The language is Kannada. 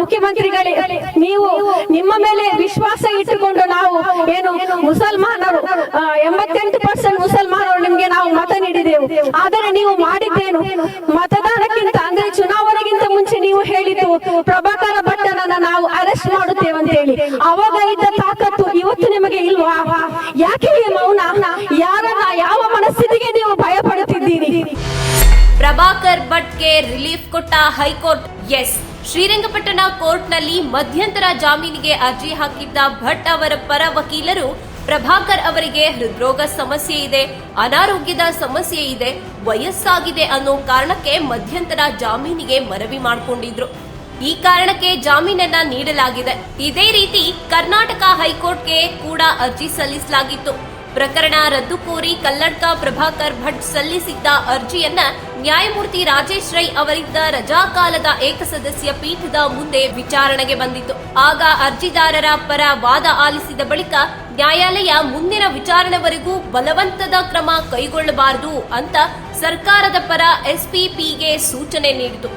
ಮುಖ್ಯಮಂತ್ರಿಗಳೇ, ನೀವು ನಿಮ್ಮ ಮೇಲೆ ವಿಶ್ವಾಸ ಇಟ್ಟುಕೊಂಡು ನಾವು ಏನು ಮುಸಲ್ಮಾನರು ಎಂಬತ್ತೆಂಟು ಪರ್ಸೆಂಟ್ ಮುಸಲ್ಮಾನರು ನಿಮ್ಗೆ ನಾವು ಮತ ನೀಡಿದೆವು. ಆದರೆ ನೀವು ಮಾಡಿದ್ದೇನು? ಮತದಾನಕ್ಕಿಂತ ಅಂದ್ರೆ ಚುನಾವಣೆಗಿಂತ ಮುಂಚೆ ನೀವು ಹೇಳಿದ್ದು ಪ್ರಭಾಕರ ಭಟ್ಟನನ್ನ ನಾವು ಅರೆಸ್ಟ್ ಮಾಡುತ್ತೇವೆ ಅಂತ ಹೇಳಿ ಅವಾಗ ಇದ್ದ ತಾಕತ್ತು ಇವತ್ತು ನಿಮಗೆ ಇಲ್ವಾ? ಯಾಕೆ ಮೌನ? ಯಾರನ್ನ ಯಾವ ಮನಸ್ಥಿತಿಗೆ ನೀವು ಭಯ ಪಡುತ್ತಿದ್ದೀರಿ ಪ್ರಭಾಕರ್ ಭಟ್ಗೆ ರಿಲೀಫ್ ಕೊಟ್ಟ ಹೈಕೋರ್ಟ್ ಎಸ್, ಶ್ರೀರಂಗಪಟ್ಟಣ ಕೋರ್ಟ್ನಲ್ಲಿ ಮಧ್ಯಂತರ ಜಾಮೀನಿಗೆ ಅರ್ಜಿ ಹಾಕಿದ್ದ ಭಟ್ ಅವರ ಪರ ವಕೀಲರು ಪ್ರಭಾಕರ್ ಅವರಿಗೆ ಹೃದ್ರೋಗ ಸಮಸ್ಯೆ ಇದೆ, ಅನಾರೋಗ್ಯದ ಸಮಸ್ಯೆ ಇದೆ, ವಯಸ್ಸಾಗಿದೆ ಅನ್ನೋ ಕಾರಣಕ್ಕೆ ಮಧ್ಯಂತರ ಜಾಮೀನಿಗೆ ಮನವಿ ಮಾಡಿಕೊಂಡಿದ್ರು. ಈ ಕಾರಣಕ್ಕೆ ಜಾಮೀನನ್ನ ನೀಡಲಾಗಿದೆ. ಇದೇ ರೀತಿ ಕರ್ನಾಟಕ ಹೈಕೋರ್ಟ್ಗೆ ಕೂಡ ಅರ್ಜಿ ಸಲ್ಲಿಸಲಾಗಿತ್ತು. ಪ್ರಕರಣ ರದ್ದು ಕೋರಿ ಕಲ್ಲಡ್ಕ ಪ್ರಭಾಕರ್ ಭಟ್ ಸಲ್ಲಿಸಿದ್ದ ಅರ್ಜಿಯನ್ನ ನ್ಯಾಯಮೂರ್ತಿ ರಾಜೇಶ್ ರೈ ಅವರಿದ್ದ ರಜಾಕಾಲದ ಏಕಸದಸ್ಯ ಪೀಠದ ಮುಂದೆ ವಿಚಾರಣೆಗೆ ಬಂದಿತ್ತು. ಆಗ ಅರ್ಜಿದಾರರ ಪರ ವಾದ ಆಲಿಸಿದ ಬಳಿಕ ನ್ಯಾಯಾಲಯ ಮುಂದಿನ ವಿಚಾರಣೆವರೆಗೂ ಬಲವಂತದ ಕ್ರಮ ಕೈಗೊಳ್ಳಬಾರದು ಅಂತ ಸರ್ಕಾರದ ಪರ ಎಸ್ಪಿಪಿಗೆ ಸೂಚನೆ ನೀಡಿತು.